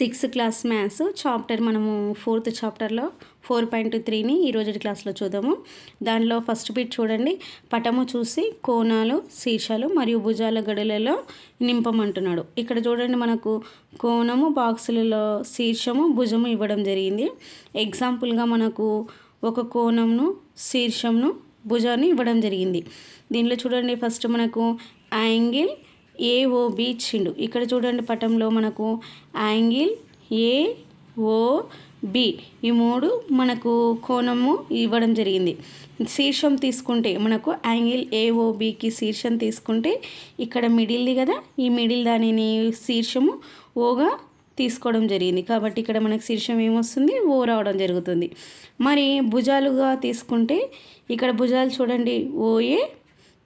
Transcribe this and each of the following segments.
Sixth class maths chapter మనము fourth చాప్టర్లో four point త్రీని ఈరోజు క్లాస్లో చూద్దాము. దానిలో ఫస్ట్ బిట్ చూడండి. పటము చూసి కోణాలు శీర్షాలు మరియు భుజాల గడులలో నింపమంటున్నాడు. ఇక్కడ చూడండి మనకు కోణము బాక్సులలో శీర్షము భుజము ఇవ్వడం జరిగింది. ఎగ్జాంపుల్గా మనకు ఒక కోణంను శీర్షంను భుజాన్ని ఇవ్వడం జరిగింది. దీనిలో చూడండి ఫస్ట్ మనకు యాంగిల్ ఏఓబి ఇచ్చిండు ఇక్కడ చూడండి పటంలో మనకు యాంగిల్ ఏఓబి ఈ మూడు మనకు కోణము ఇవ్వడం జరిగింది. శీర్షం తీసుకుంటే మనకు యాంగిల్ ఏఓబికి శీర్షం తీసుకుంటే ఇక్కడ మిడిల్ది కదా ఈ మిడిల్ దానిని శీర్షము ఓగా తీసుకోవడం జరిగింది. కాబట్టి ఇక్కడ మనకు శీర్షం ఏమొస్తుంది? ఓ రావడం జరుగుతుంది. మరి భుజాలుగా తీసుకుంటే ఇక్కడ భుజాలు చూడండి. ఓఏ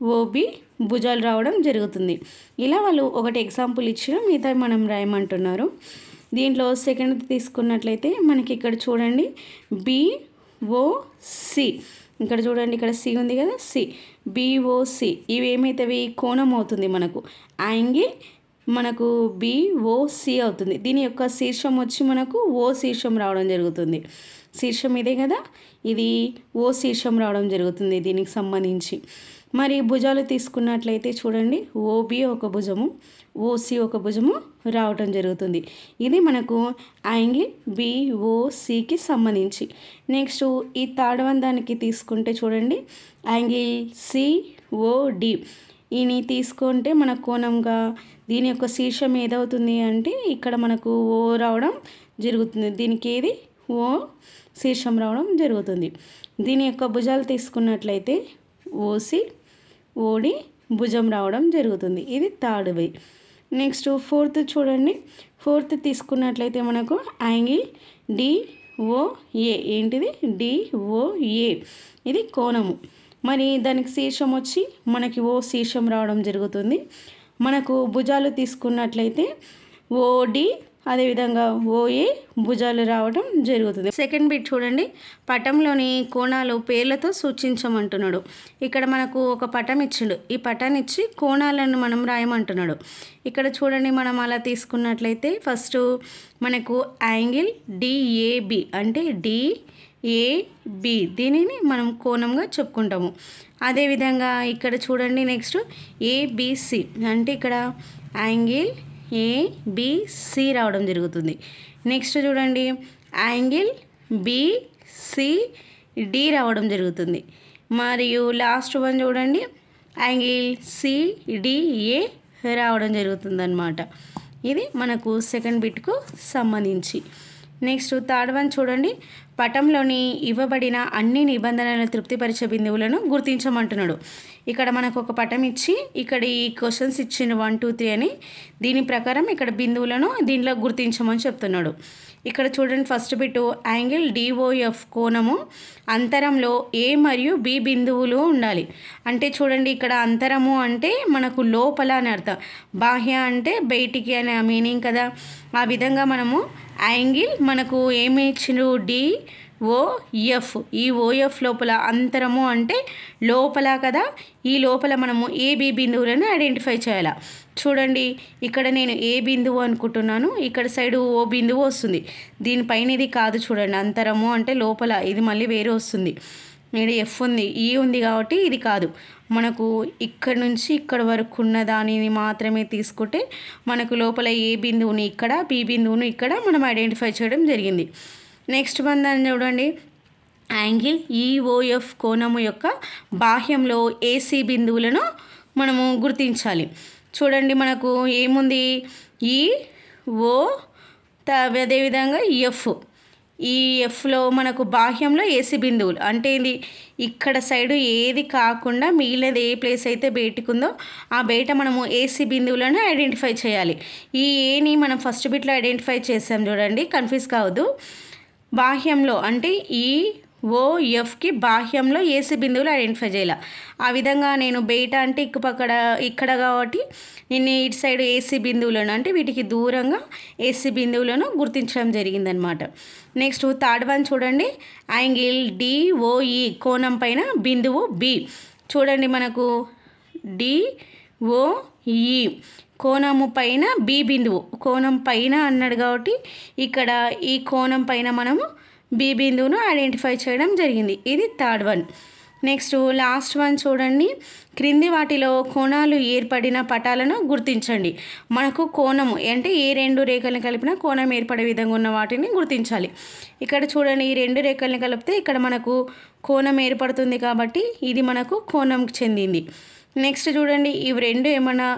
ఓబి భుజాలు రావడం జరుగుతుంది. ఇలా వాళ్ళు ఒకటి ఎగ్జాంపుల్ ఇచ్చిన మిగతా మనం రాయమంటున్నారు. దీంట్లో సెకండ్ తీసుకున్నట్లయితే మనకి ఇక్కడ చూడండి బిఓసి ఇక్కడ చూడండి ఇక్కడ సి ఉంది కదా సి బిఓసి ఇవి ఏమైతే కోణం అవుతుంది మనకు. యాంగిల్ మనకు బిఓసి అవుతుంది. దీని యొక్క శీర్షం వచ్చి మనకు ఓ శీర్షం రావడం జరుగుతుంది. శీర్షం ఇదే కదా? ఇది ఓ శీర్షం రావడం జరుగుతుంది దీనికి సంబంధించి. మరి భుజాలు తీసుకున్నట్లయితే చూడండి ఓబి ఒక భుజము ఓసి ఒక భుజము రావటం జరుగుతుంది. ఇది మనకు యాంగిల్ బిఓసికి సంబంధించి. నెక్స్ట్ ఈ తాడవందానికి తీసుకుంటే చూడండి యాంగిల్ సిఓడి ఈని తీసుకుంటే మన కోణంగా దీని యొక్క శీర్షం ఏదవుతుంది అంటే ఇక్కడ మనకు ఓ రావడం జరుగుతుంది. దీనికి ఏది? ఓ శీర్షం రావడం జరుగుతుంది. దీని యొక్క భుజాలు తీసుకున్నట్లయితే ఓసి ఓడి భుజం రావడం జరుగుతుంది. ఇది థర్డ్ వే నెక్స్ట్ ఫోర్త్ చూడండి. ఫోర్త్ తీసుకున్నట్లయితే మనకు యాంగిల్ డిఓఏ ఏంటిది? డిఓఏ ఇది కోణము. మరి దానికి శీర్షం వచ్చి మనకి ఓ శీర్షం రావడం జరుగుతుంది. మనకు భుజాలు తీసుకున్నట్లయితే ఓడి అదేవిధంగా ఓయి భుజాలు రావడం జరుగుతుంది. సెకండ్ బిట్ చూడండి. పటంలోని కోణాలు పేర్లతో సూచించమంటున్నాడు. ఇక్కడ మనకు ఒక పటం ఇచ్చిండు. ఈ పటాన్ని ఇచ్చి కోణాలను మనం రాయమంటున్నాడు. ఇక్కడ చూడండి మనం అలా తీసుకున్నట్లయితే ఫస్ట్ మనకు యాంగిల్ డిఏబి అంటే డి ఏబి దీనిని మనం కోణంగా చెప్పుకుంటాము. అదేవిధంగా ఇక్కడ చూడండి నెక్స్ట్ ఏబిసి. అంటే ఇక్కడ యాంగిల్ E, ఏబిసి రావడం జరుగుతుంది. నెక్స్ట్ చూడండి. యాంగిల్ బిసిడి రావడం జరుగుతుంది. మరియు లాస్ట్ వన్ చూడండి. యాంగిల్ సిడిఏ రావడం జరుగుతుందన్నమాట. ఇది మనకు సెకండ్ బిట్కు సంబంధించి. నెక్స్ట్ థర్డ్ వన్ చూడండి. పటంలోని ఇవ్వబడిన అన్ని నిబంధనలను తృప్తిపరిచే బిందువులను గుర్తించమంటున్నాడు. ఇక్కడ మనకు ఒక పటం ఇచ్చి ఇక్కడ ఈ క్వశ్చన్స్ ఇచ్చిన వన్ టూ త్రీ అని దీని ప్రకారం ఇక్కడ బిందువులను దీనిలో గుర్తించమని చెప్తున్నాడు. ఇక్కడ చూడండి ఫస్ట్ బిట్ యాంగిల్ డిఓఎఫ్ కోణము అంతరంలో ఏ మరియు బి బిందువులు ఉండాలి. అంటే చూడండి ఇక్కడ అంతరము అంటే మనకు లోపల అని అర్థం. బాహ్య అంటే బయటికి అనే మీనింగ్ కదా. ఆ విధంగా మనము యాంగిల్ మనకు ఏమి ఇచ్చిండ్రు? డి ఓఎఫ్ ఈ ఓఎఫ్ లోపల అంతరము అంటే లోపల కదా? ఈ లోపల మనము ఏ బిందువులను ఐడెంటిఫై చేయాలి? చూడండి ఇక్కడ నేను ఏ బిందువు అనుకుంటున్నాను? ఇక్కడ సైడు ఓ బిందువు వస్తుంది. దీనిపైన ఇది కాదు చూడండి అంతరము అంటే లోపల ఇది మళ్ళీ వేరే వస్తుంది. ఇక్కడ ఎఫ్ ఉంది ఈ ఉంది కాబట్టి ఇది కాదు. మనకు ఇక్కడ నుంచి ఇక్కడ వరకు ఉన్న దానిని మాత్రమే తీసుకుంటే మనకు లోపల ఏ బిందువుని ఇక్కడ బి బిందువును ఇక్కడ మనం ఐడెంటిఫై చేయడం జరిగింది. నెక్స్ట్ వన్ దాన్ని చూడండి. యాంగిల్ ఈఓఎఫ్ కోణము యొక్క బాహ్యంలో ఏసీ బిందువులను మనము గుర్తించాలి. చూడండి మనకు ఏముంది? ఈ ఓ అదేవిధంగా ఎఫ్ ఈ ఎఫ్లో మనకు బాహ్యంలో ఏసీ బిందువులు. అంటే ఇది ఇక్కడ సైడు ఏది కాకుండా మిగిలినది ఏ ప్లేస్ అయితే బయటకుందో ఆ బయట మనము ఏసీ బిందువులను ఐడెంటిఫై చేయాలి. ఈ ఏని మనం ఫస్ట్ బిట్లో ఐడెంటిఫై చేసాం చూడండి. కన్ఫ్యూజ్ కావద్దు. బాహ్యంలో అంటే ఈ ఓఎఫ్కి బాహ్యంలో ఏసీ బిందువులు ఐడెంటిఫై చేయాలి. ఆ విధంగా నేను బయట అంటే ఇక్కపక్కడ ఇక్కడ కాబట్టి నేను ఇటు సైడ్ ఏసీ బిందువులను అంటే వీటికి దూరంగా ఏసీ బిందువులను గుర్తించడం జరిగిందనమాట. నెక్స్ట్ థర్డ్ వన్ చూడండి. యాంగిల్ డిఓఈ కోణం పైన బిందువు బి. చూడండి మనకు ఈ కోణము పైన బి బిందువు. కోణం పైన అన్నాడు కాబట్టి ఇక్కడ ఈ కోణం పైన మనము బి బిందువును ఐడెంటిఫై చేయడం జరిగింది. ఇది third one next last one చూడండి. క్రింది వాటిలో కోణాలు ఏర్పడిన పటాలను గుర్తించండి. మనకు కోణము అంటే ఏ రెండు రేఖలను కలిపిన కోణం ఏర్పడే విధంగా ఉన్న వాటిని గుర్తించాలి. ఇక్కడ చూడండి ఈ రెండు రేఖలను కలిపితే ఇక్కడ మనకు కోణం ఏర్పడుతుంది కాబట్టి ఇది మనకు కోణంకి చెందింది. నెక్స్ట్ చూడండి ఇవి రెండు ఏమైనా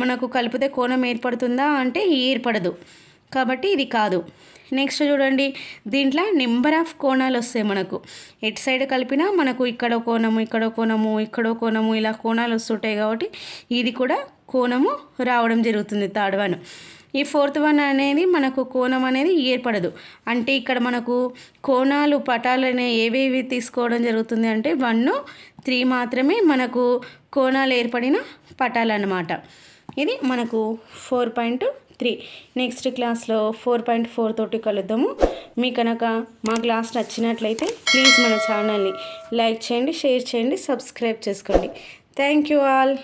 మనకు కలిపితే కోణం ఏర్పడుతుందా అంటే ఏర్పడదు. కాబట్టి ఇది కాదు. నెక్స్ట్ చూడండి దీంట్లో నెంబర్ ఆఫ్ కోణాలు వస్తాయి మనకు. ఎటు సైడ్ కలిపినా మనకు ఇక్కడ కోణము ఇక్కడ కోణము ఇక్కడ కోణము ఇలా కోణాలు వస్తుంటాయి కాబట్టి ఇది కూడా కోణము రావడం జరుగుతుంది థర్డ్ వన్ ఈ ఫోర్త్ వన్ అనేది మనకు కోణం అనేది ఏర్పడదు. అంటే ఇక్కడ మనకు కోణాలు పటాలు అనేవి ఏవేవి తీసుకోవడం జరుగుతుంది అంటే వన్ త్రీ మాత్రమే మనకు కోణాలు ఏర్పడిన పటాలు అన్నమాట. ఇది మనకు ఫోర్ పాయింట్ త్రీ నెక్స్ట్ క్లాస్లో ఫోర్ పాయింట్ ఫోర్ తోటి కలుద్దాము. మీ కనుక మా క్లాస్ నచ్చినట్లయితే ప్లీజ్ మన ఛానల్ని లైక్ చేయండి షేర్ చేయండి సబ్స్క్రైబ్ చేసుకోండి. Thank you all